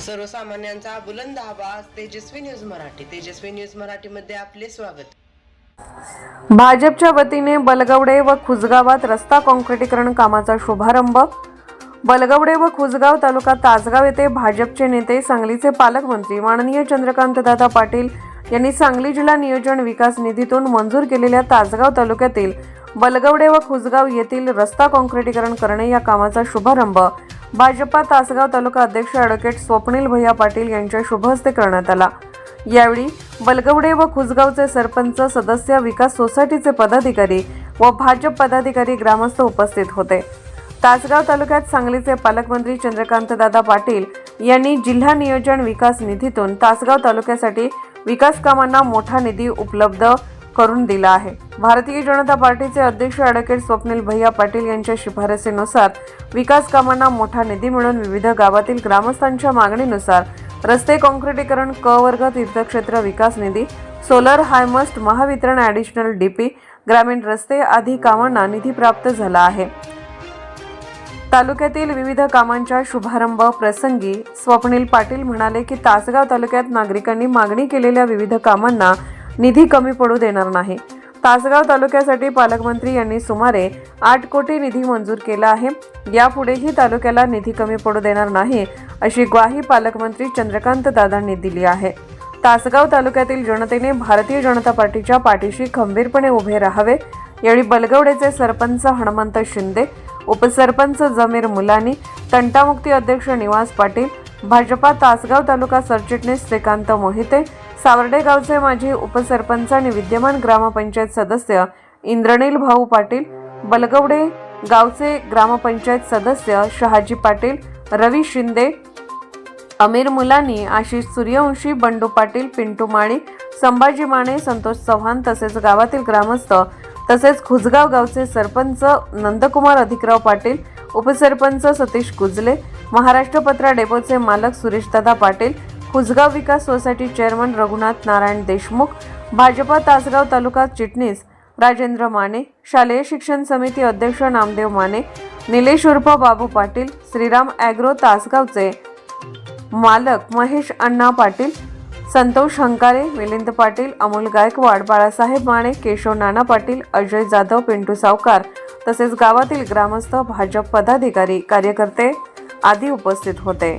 सर्वसामान्यांचा बुलंद आवाज तेजस्वी न्यूज मराठी. तेजस्वी न्यूज मराठीमध्ये आपले स्वागत. भाजपच्या वतीने बलगवडे व खुजगावात रस्ता काँक्रिटीकरण कामाचा शुभारंभ. बलगवडे व खुजगाव तालुका तासगाव येथे भाजपचे नेते सांगलीचे पालकमंत्री माननीय चंद्रकांतदादा पाटील यांनी सांगली जिल्हा नियोजन विकास निधीतून मंजूर केलेल्या तासगाव तालुक्यातील बलगवडे व खुसगाव येथील रस्ता काँक्रिटीकरण करणे या कामाचा शुभारंभ भाजपा तासगाव तालुका अध्यक्ष ॲडव्होकेट स्वप्नील भैया पाटील यांच्या शुभ हस्ते करण्यात आला. यावेळी बलगवडे व खुसगावचे सरपंच सदस्य विकास सोसायटीचे पदाधिकारी व भाजप पदाधिकारी ग्रामस्थ उपस्थित होते. तासगाव तालुक्यात सांगलीचे पालकमंत्री चंद्रकांतदादा पाटील यांनी जिल्हा नियोजन विकास निधीतून तासगाव तालुक्यासाठी विकास कामांना मोठा निधी उपलब्ध करून दिला आहे. भारतीय जनता पार्टीचे अध्यक्ष ॲडव्होकेट स्वप्नील भैया पाटील यांच्या शिफारसीनुसार विकास कामांना मोठा निधी मिळून विविध गावातील ग्रामस्थांच्या मागणीनुसार रस्ते काँक्रिटीकरण क वर्ग तीर्थक्षेत्र विकास निधी solar high mast Mahavitaran additional DP ग्रामीण रस्ते आदी कामांना निधी प्राप्त झाला आहे. तालुक्यातील विविध कामांच्या शुभारंभ प्रसंगी स्वप्नील पाटील म्हणाले की तासगाव तालुक्यात नागरिकांनी मागणी केलेल्या विविध कामांना निधी कमी पडू देणार नाही. तासगाव तालुक्यासाठी पालकमंत्री यांनी सुमारे आठ कोटी निधी मंजूर केला आहे. यापुढेही तालुक्याला निधी कमी पडू देणार नाही अशी ग्वाही पालकमंत्री चंद्रकांत दादांनी दिली आहे. तासगाव तालुक्यातील जनतेने भारतीय जनता पार्टीच्या पाठीशी खंबीरपणे उभे राहावे. यावेळी बलगवडेचे सरपंच हनुमंत शिंदे उपसरपंच जमीर मुलानी तंटामुक्ती अध्यक्ष निवास पाटील भाजपा तासगाव तालुका सरचिटणीस श्रीकांत मोहिते सावर्डेगावचे माजी उपसरपंच आणि विद्यमान ग्रामपंचायत सदस्य इंद्रनील भाऊ पाटील बलगवडे गावचे ग्रामपंचायत सदस्य शहाजी पाटील रवी शिंदे अमीर मुलानी आशिष सूर्यवंशी बंडू पाटील पिंटू माळी संभाजी माने संतोष चव्हाण तसेच गावातील ग्रामस्थ तसेच खुजगाव गावचे सरपंच नंदकुमार अधिकराव पाटील उपसरपंच सतीश कुजले महाराष्ट्र पत्रा डेपोचे मालक सुरेशदादा पाटील खुसगाव विकास सोसायटी चेअरमन रघुनाथ नारायण देशमुख भाजपा तासगाव तालुका चिटणीस राजेंद्र माने शालेय शिक्षण समिती अध्यक्ष नामदेव माने निलेश उर्फ बाबू पाटील श्रीराम ॲग्रो तासगावचे मालक महेश अण्णा पाटील संतोष हंकारे मिलिंद पाटील अमोल गायकवाड बाळासाहेब माने केशव नाना पाटील अजय जाधव पिंटू सावकार तसेच गावातील ग्रामस्थ भाजप पदाधिकारी कार्यकर्ते आदी उपस्थित होते.